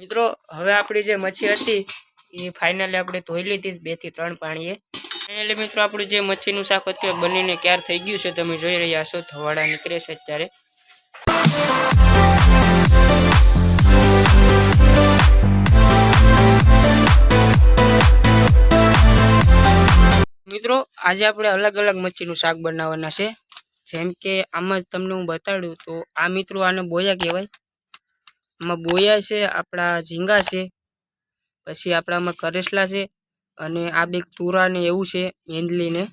મિત્રો, હવે આપણી જે મચ્છી હતી, એ ફાઇનલી આપણે ધોઈ લીધી બેથી ત્રણ પાણીએ. ફાઇનલી મિત્રો, આપણું જે મચ્છીનું શાક હતું, એ બનીને ક્યાર થઈ ગયું છે. તમે જોઈ રહ્યા છો, ધવાડા નીકળે છે અત્યારે. મિત્રો, આજે આપણે અલગ અલગ મચ્છીનું શાક બનાવવાના છે. જેમ કે, આમાં જ તમને હું બતાડું તો, આ મિત્રો આને બોયા કહેવાય. આમાં બોયા છે, આપણા ઝીંગા છે, પછી આપણામાં કરેસલા છે અને આ બે તુરા ને એવું છે એંદલી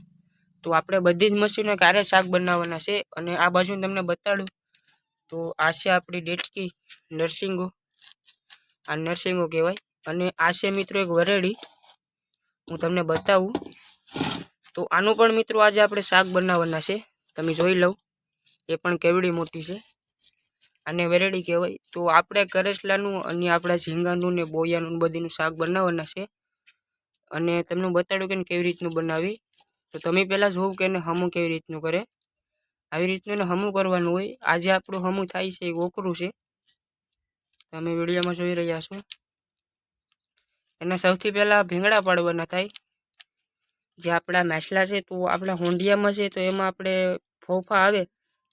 તો આપણે બધી જ મશીનો ક્યારે શાક બનાવવાના છે અને આ બાજુ તમને બતાડું. તો આ છે આપણી ડેટકી નર્સિંગો. આ નર્સિંગો કહેવાય. અને આ છે મિત્રો એક વરેડી. હું તમને બતાવું. તો આનું પણ મિત્રો આજે આપણે શાક બનાવવાના છે. તમે જોઈ લઉં. એ પણ કેવડી મોટી છે. આને વેરેડી કહેવાય. તો આપણે કરેસલાનું અને આપણા ઝીંગાનું ને બોયાનું બધીનું શાક બનાવવાના છે. અને તમને બતાડું કે કેવી રીતનું બનાવી. તો તમે પહેલાં જોવું કે એને હમું કેવી રીતનું કરે. આવી રીતનું એને હમું કરવાનું હોય. આજે આપણું હમું થાય છે એ ઓકરું છે. તમે વિડીયોમાં જોઈ રહ્યા છો. એના સૌથી પહેલાં ભીંગડા પાડવાના થાય. જે આપણા મેસલા છે, તો આપણા હોંડિયામાં છે, તો એમાં આપણે ફોફા આવે.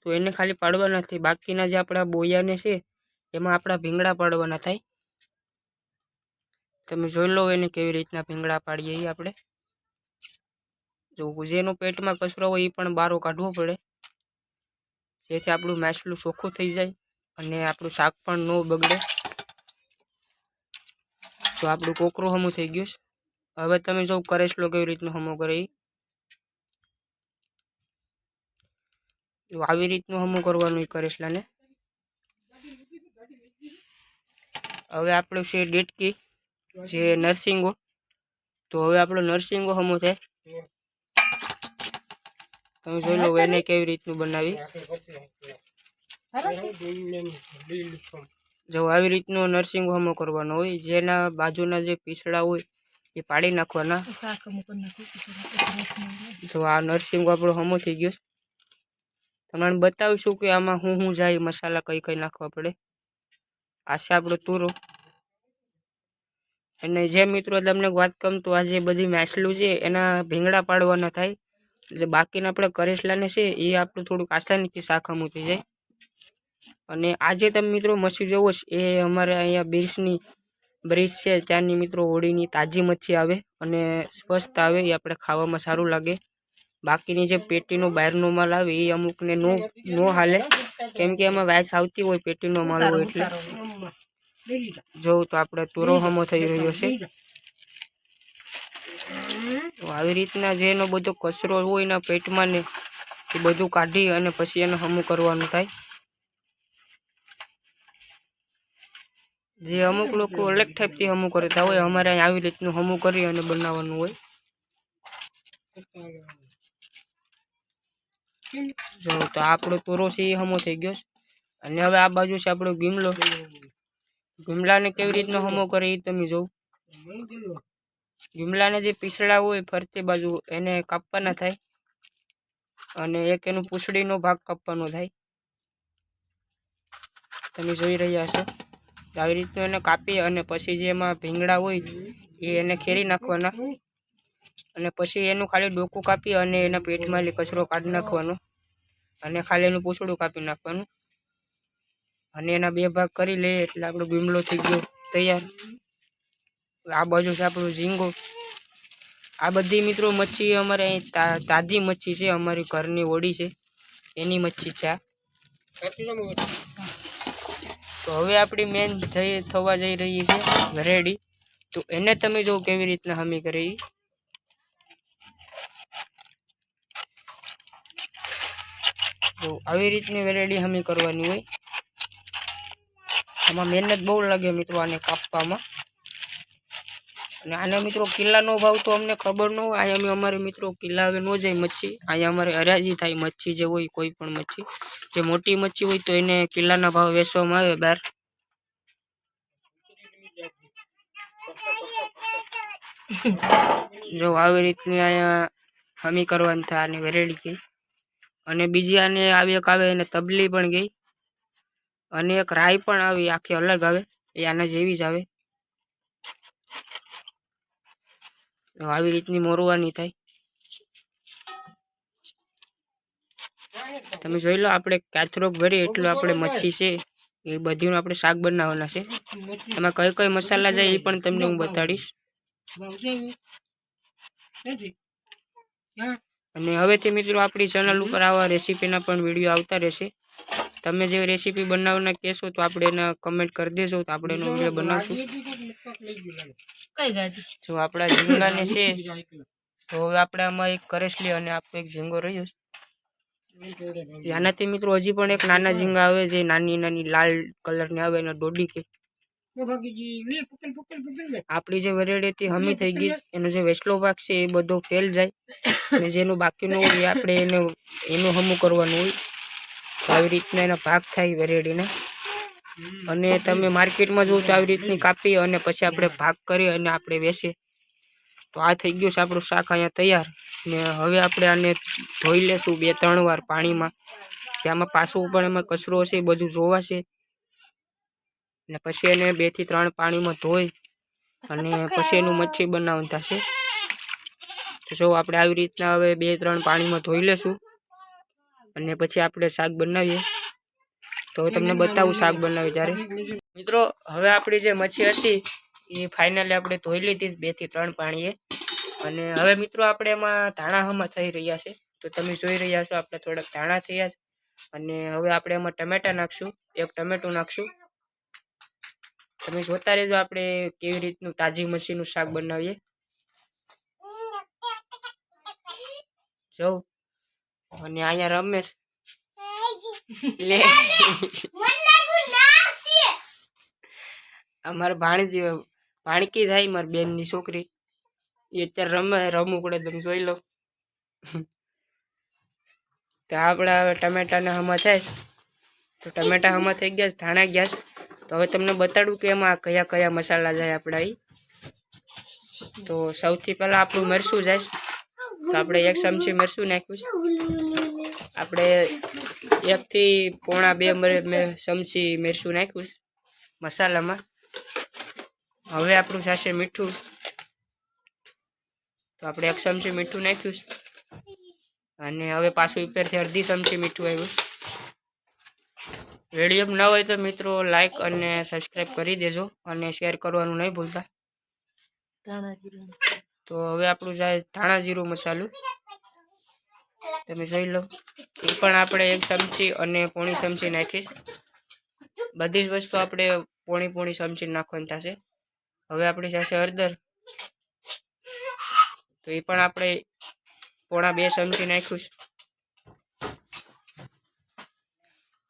તો એને ખાલી પાડવાના નથી બાકીના જે આપણા બોયાને છે, એમાં આપણા ભીંગડા પાડવાના થાય. તમે જોઈ લો એને કેવી રીતના ભીંગડા પાડીએ એ આપણે. જો જેનો પેટમાં કચરો હોય એ પણ બારો કાઢવો પડે. જેથી આપણું માછલું ચોખ્ખું થઈ જાય અને આપણું શાક પણ ન બગડે. તો આપણું કોકરું હમું થઈ ગયું હવે તમે જો કરેશલો કેવી રીતનું હમો કરે ઈ. આવી રીતનું હમું કરવાનું ઈ કરેશલાને હવે આપણું છે ડેટકી જે નરસિંગો. તો હવે આપણો નરસિંગો હમો થાય તમે જોઈ લો એને કેવી રીતનું બનાવી. જો આવી રીતનો નરસિંગ હમો કરવાનો હોય જેના બાજુના જે પીસડા હોય એ પાડી નાખવાના. જો આ નરસિંગ આપણો હમો થઈ ગયો છે. તમને બતાવીશું કે આમાં હું હું જાય, મસાલા કઈ કઈ નાખવા પડે. આ છે આપણો તુરો અને જે મિત્રો તમને વાત કમ તો આ જે બધી મેસલું છે, એના ભીંગડા પાડવાના થાય. જે બાકીના આપણે કરેસલાને છે, એ આપણું થોડુંક આસાનીથી શાખામું થઈ જાય. અને આજે તમે મિત્રો મચ્છી જોવો એ અમારે અહીંયા બ્રિજની બ્રિજ છે, ત્યાંની મિત્રો હોળીની તાજી મચ્છી આવે અને સ્વસ્થ આવે, એ આપણે ખાવામાં સારું લાગે. બાકીની જે પેટીનો બહારનો માલ આવે એ અમુકને નો નો હાલે. કેમ કે એમાં વાસ આવતી હોય પેટીનો માલ હોય એટલે. જોઉં તો આપણે તુરો હમો થઈ રહ્યો છે. આવી રીતના જે એનો બધો કચરો હોય એના પેટમાં ને એ બધું કાઢી અને પછી એને હમું કરવાનું થાય. જે અમુક લોકો અલગ ટાઈપથી હમું કરતા હોય, અમારે અહીં આવી રીતનું હમું કરી અને બનાવવાનું હોય. જો, તો આપણો તોરો છે એ હમો થઈ ગયો છે. અને હવે આ બાજુ છે આપણો ગીમલો. ગીમલાને કેવી રીતનો હમો કરે એ તમે જોવો. ગીમલાને જે પીસડા હોય ફરતી બાજુ એને કાપવાના થાય. અને એક એનું પૂછડીનો ભાગ કાપવાનો થાય. તમે જોઈ રહ્યા છો. આવી રીતનું એને કાપી અને પછી જે એમાં ભીંગડા હોય, એ એને ખેરી નાખવાના. અને પછી એનું ખાલી ડોકું કાપી અને એના પેટમાં કચરો કાઢી નાખવાનો. અને ખાલી એનું પૂંછડું કાપી નાખવાનું. અને એના બે ભાગ કરી લઈએ એટલે આપણો બીમલો થઈ ગયો તૈયાર. આ બાજુ છે આપણું ઝીંગો. આ બધી મિત્રો મચ્છી અમારે અહીં તાજી મચ્છી છે, અમારી ઘરની ઓડી છે. એની મચ્છી છે આ. તો હવે આપણી મેન થઈ થવા જઈ રહી છે રેડી તો એને તમે જો કેવી રીતના હમી કરી? તો આવી રીતની વેરેડી હમી કરવાની હોય. આમાં મહેનત બહુ લાગે મિત્રો આને કાપવામાં. અને આને મિત્રો કિલ્લાનો ભાવ તો અમને ખબર ન હોય. અહીંયા અમે અમારે મિત્રો કિલ્લા હવે ન જાય મચ્છી. અહીંયા અમારે હરાજી થાય મચ્છી જે હોય, કોઈ પણ મચ્છી. જે મોટી મચ્છી હોય તો એને કિલ્લાના ભાવ વેચવામાં આવે બહાર જો આવી રીતની અહીંયા હમી કરવાની થાય આની વેરેડી ગઈ અને બીજી આને આવી એક આવે એને તબલી પણ ગઈ. અને એક રાઈ પણ આવી, આખી અલગ આવે, એ આના જેવી જ આવે. આવી રીતની મોરવાની થાય. તમે જોઈ લો, આપણે કાચરોક ભરી એટલું આપણે મચ્છી છે, એ બધીનું આપણે શાક બનાવવાના છે. એમાં કઈ કઈ મસાલા જાય એ પણ તમને હું બતાડીશ. અને હવેથી મિત્રો આપણી ચેનલ ઉપર આવા રેસીપીના પણ વીડિયો આવતા રહેશે. તમે જે રેસીપી બનાવવાના કહેશો તો આપણે એના કમેન્ટ કરી દેજો તો આપણે એનો વીડિયો બનાવશું. કઈ ગાડી? જો આપણા ઝીંગાને છે તો હવે આપણે આમાં એક કરેસલી અને આપણો એક ઝીંગો રહ્યો છે. આનાથી મિત્રો હજી પણ એક નાના ઝીંગા આવે જે નાની નાની લાલ કલરની આવે એના દોડી કે. આપણી જે વેરેડી હતી હમી થઈ ગઈ એનો જે વેસલો ભાગ છે એ બધો ફેલ જાય. અને જેનું બાકીનું હોય આપણે એને એનું હમું કરવાનું હોય. તો આવી રીતના એના ભાગ થાય વેરેડીને. અને તમે માર્કેટમાં જોવો તો આવી રીતની કાપી અને પછી આપણે ભાગ કરી અને આપણે વેચીએ તો આ થઈ ગયું છે આપણું શાક અહીંયા તૈયાર. ને હવે આપણે આને ધોઈ લેશું બે ત્રણ વાર પાણીમાં. જે આમાં પાછું પણ એમાં કચરો હશે એ બધું જોવાશે ને પછી એને બેથી ત્રણ પાણીમાં ધોઈ અને પછી એનું મચ્છી બનાવતા તો જો આપણે આવી રીતના હવે બે ત્રણ પાણીમાં ધોઈ લેશું અને પછી આપણે શાક બનાવીએ. તો તમને બતાવું શાક બનાવી ત્યારે મિત્રો, હવે આપણી જે મચ્છી હતી, એ ફાઇનલી આપણે ધોઈ લીધી બેથી ત્રણ પાણીએ. અને હવે મિત્રો, આપણે એમાં ધાણા હમા થઈ રહ્યા છે. તો તમે જોઈ રહ્યા છો, આપણે થોડાક ધાણા થયા છે. અને હવે આપણે એમાં ટમેટા નાખશું, એક ટમેટું નાખશું. તમે જોતા રહેજો, આપણે કેવી રીતનું તાજી મચ્છીનું શાક બનાવીએ. જો અને અહીંયા રમેશ લે. અમારે ભાણજી ભાણકી થાય મારી બેનની છોકરી. એ અત્યારે રમે રમવું પડે તમે જોઈ લો. તો આપણા હવે ટમેટાના હમા થાય તો ટમેટા હમા થઈ ગયા છે ધાણા ગયા છે. તો હવે તમને બતાડું કે એમાં કયા કયા મસાલા જાય આપણા એ તો સૌથી પહેલાં આપણું મરસું જાય. તો આપણે એક ચમચી મરચું નાખ્યું છે. આપણે એકથી પોણા બે ચમચી મરચું નાખ્યું છે મસાલામાં. હવે આપણું થશે મીઠું. તો આપણે એક ચમચી મીઠું નાખ્યું છે. અને હવે પાછું ઉપરથી અડધી ચમચી મીઠું આવ્યું વીડિયો ન હોય તો મિત્રો લાઈક અને સબસ્ક્રાઈબ કરી દેજો અને શેર કરવાનું નહીં ભૂલતા. તો હવે આપણું જાય ધાણા જીરું મસાલું. તમે જોઈ લો. એ પણ આપણે એક ચમચી અને પોણી ચમચી નાખીશ. બધી જ વસ્તુ આપણે પોણી પોણી ચમચી નાખવાની થશે. હવે આપણી થશે હળદર. તો એ પણ આપણે પોણા બે ચમચી નાખ્યું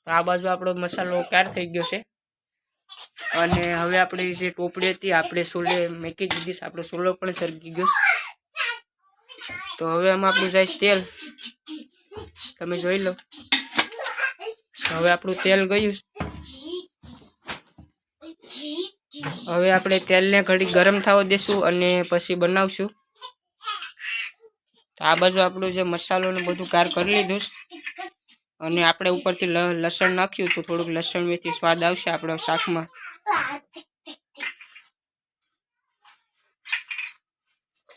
તો આ બાજુ આપણો મસાલો ક્યાર થઈ ગયો છે. અને હવે આપણી જે ટોપડી હતી, આપણે સોલે મેકી દીધી છે. આપણો સોલો પણ સરકી ગયો તો હવે આમાં આપણું જાય તેલ. તમે જોઈ લો. હવે આપણું તેલ ગયું હવે આપણે તેલને ઘડી ગરમ થવા દેશું અને પછી બનાવશું. તો આ બાજુ આપણું જે મસાલો ને બધું કાર કરી લીધું અને આપણે ઉપરથી લસણ નાખ્યું તો થોડુંક લસણ મેથી સ્વાદ આવશે આપણા શાકમાં.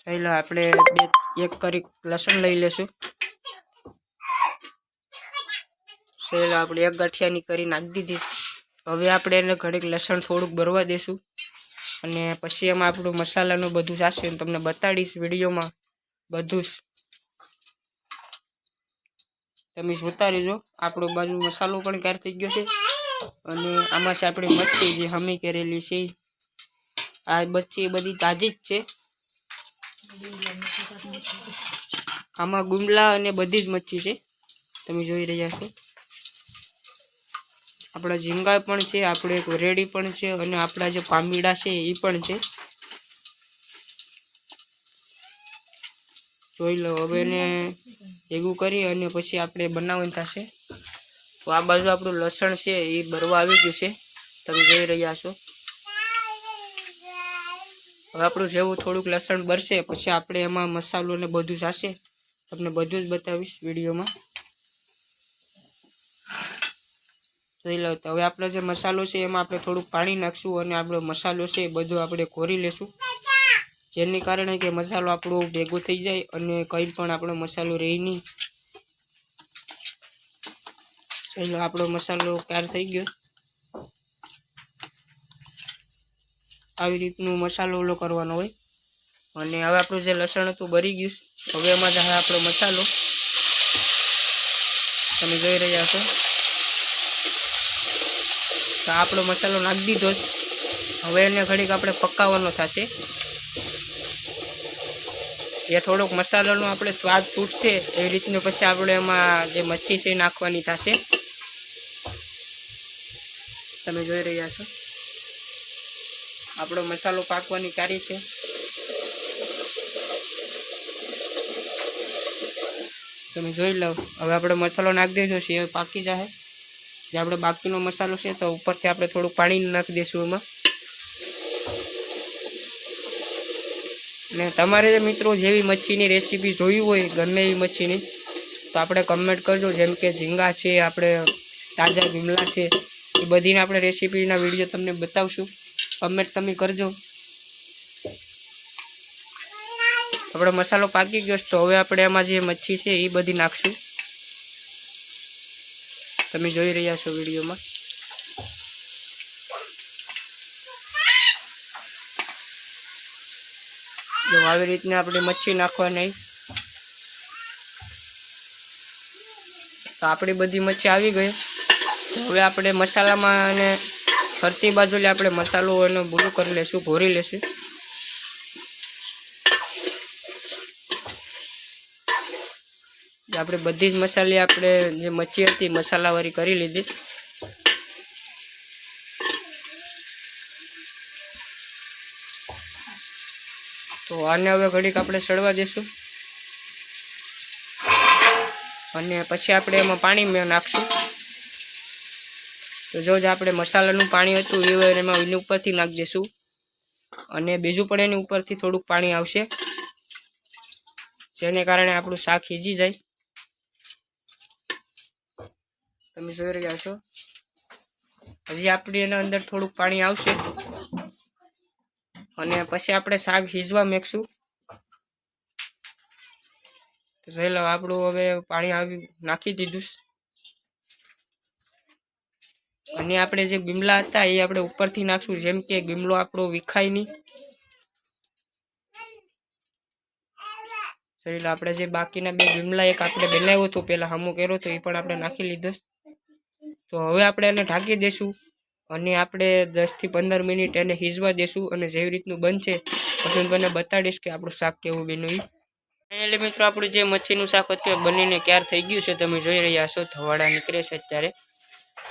ચાલો આપણે બે, એક કરી લસણ લઈ લેશું. પહેલાં આપણે એક ગાંઠિયાની કરી નાખી દીધી. હવે આપણે એને ઘડીક લસણ થોડુંક ભરવા દેશું. અને પછી એમાં આપણું મસાલાનું બધું થશે હું તમને બતાડીશ વિડીયોમાં બધું જ. તમે જોતા રહેજો આપણો બાજુ મસાલો પણ તૈયાર થઈ ગયો છે. અને આમાં છે આપણે મચ્છી જે હમી કરેલી છે. આ બચ્ચી બધી તાજી જ છે. આમાં ગુમલા અને બધી જ મચ્છી છે. તમે જોઈ રહ્યા છો. આપણા ઝીંગા પણ છે, આપણે રેડી પણ છે અને આપણા જે પામીડા છે એ પણ છે. જોઈ લો, હવે એને ભેગું કરી અને પછી આપણે બનાવવાનું થશે. તો આ બાજુ આપણું લસણ છે એ ભરવા આવી ગયું છે. તમે જોઈ રહ્યા છો. હવે આપણું જેવું થોડુંક લસણ બરશે પછી આપણે એમાં મસાલો ને બધું થશે તમને બધું જ બતાવીશ વિડીયોમાં. જોઈ લો હવે આપણો જે મસાલો છે એમાં આપણે થોડુંક પાણી નાખશું અને આપણો મસાલો છે એ બધું આપણે ઘોરી લેશું. જેને કારણે કે મસાલો આપણો ભેગો થઈ જાય અને કંઈ પણ આપણો મસાલો રહી નહીં. ચાલો આપણો મસાલો તૈયાર થઈ ગયો. આવી રીતનું મસાલો ઓલો કરવાનો હોય. અને હવે આપણું જે લસણ હતું બરી ગયું હવે એમાં જ આપણો મસાલો. તમે જોઈ રહ્યા છો. તો આપણો મસાલો નાખી દીધો હવે એને ઘડીક આપણે પકાવવાનો થશે. એ થોડોક મસાલાનો આપણે સ્વાદ છૂટશે એવી રીતનું પછી આપણે એમાં જે મચ્છી છે નાખવાની થશે. તમે જોઈ રહ્યા છો. આપણો મસાલો પાકવાની કારી છે. તમે જોઈ લો, હવે આપણે મસાલો નાખી દઈશું છે પાકી જાય જે આપણે બાકીનો મસાલો છે તો ઉપરથી આપણે થોડું પાણી નાખી દઈશું એમાં. ને તમારે મિત્રો જેવી મચ્છીની રેસીપી જોઈ હોય, ગમે એવી મચ્છીની, તો આપણે કમેન્ટ કરજો. જેમ કે ઝીંગા છે, આપણે તાજા ભીમલા છે, એ બધીને આપણે રેસીપીના વીડિયો તમને બતાવશું. કમેન્ટ તમે કરજો. આપણો મસાલો પાકી ગયો છે, તો હવે આપણે એમાં જે મચ્છી છે, એ બધી નાખશું. તમે જોઈ રહ્યા છો વિડીયોમાં જો આવી રીતના આપણે મચ્છી નાખવાની. તો આપણી બધી મચ્છી આવી ગઈ. હવે આપણે મસાલામાં અને ફરતી બાજુ આપણે મસાલો એનો ભૂલું કરી લેશું, ભોરી લેશું. આપણે બધી જ મસાલી આપણે જે મચ્છી હતી, મસાલાવાળી કરી લીધી. તો આને હવે ઘડીક આપણે સળવા દઈશું અને પછી આપણે એમાં પાણી નાખશું. તો જો જે આપણે મસાલાનું પાણી હતું, એ એમાં એની ઉપરથી નાખી દઈશું અને બીજું પણ એની ઉપરથી થોડુંક પાણી આવશે, જેને કારણે આપણું શાક ખીજી જાય. તમે જોઈ રહ્યા છો? હજી આપણી એના અંદર થોડુંક પાણી આવશે. અને પછી આપણે શાક સીજવા મેકશું. જોઈ લો આપણું હવે પાણી આવી નાખી દીધું. અને આપણે જે ગીમલા હતા એ આપણે ઉપરથી નાખશું, જેમ કે ગીમલો આપણો વિખાય નહીં. જોઈ આપણે જે બાકીના બે ગીમલા એક આપણે બનાવ્યો હતો પહેલાં હમો કર્યો હતો, એ પણ આપણે નાખી લીધો. તો હવે આપણે એને ઢાંકી દઈશું અને આપણે દસથી પંદર મિનિટ એને હિજવા દેશું અને જેવી રીતનું બનશે પછી હું તમને બતાડીશ કે આપણું શાક કેવું બન્યું એટલે મિત્રો, આપણું જે મચ્છીનું શાક હતું એ બનીને ક્યાર થઈ ગયું છે. તમે જોઈ રહ્યા છો, ધવાડા નીકળે છે અત્યારે.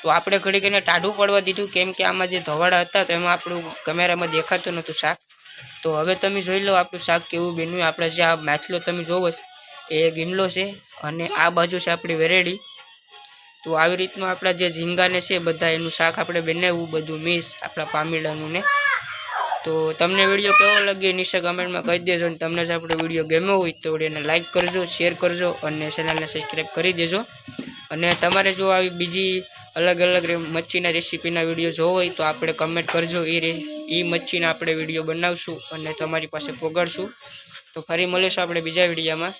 તો આપણે ઘડીક એને ટાઢું પડવા દીધું, કેમ કે આમાં જે ધવાડા હતા તો એમાં આપણું કેમેરામાં દેખાતું નહોતું શાક. તો હવે તમે જોઈ લો આપણું શાક કેવું બન્યું. આપણે જે આ માછલો તમે જોવો છો, એ ગીમલો છે અને આ બાજુ છે આપણી વેરેડી. તો આવી રીતનું આપણા જે ઝીંગાને છે બધા એનું શાક આપણે બનાવવું બધું મિસ આપણા પામીડાનું ને. તો તમને વીડિયો કેવો લાગે નીચે કમેન્ટમાં કહી દેજો અને તમને જો આપણો વીડિયો ગમ્યો હોય તો વિડીયોને લાઇક કરજો શેર કરજો અને ચેનલને સબસ્ક્રાઈબ કરી દેજો. અને તમારે જો આવી બીજી અલગ અલગ મચ્છીના રેસીપીના વીડિયો જોવો હોય તો આપણે કમેન્ટ કરજો એ રે એ મચ્છીના આપણે વીડિયો બનાવશું અને તમારી પાસે પોગાડશું. તો ફરી મળીશું આપણે બીજા વિડીયોમાં.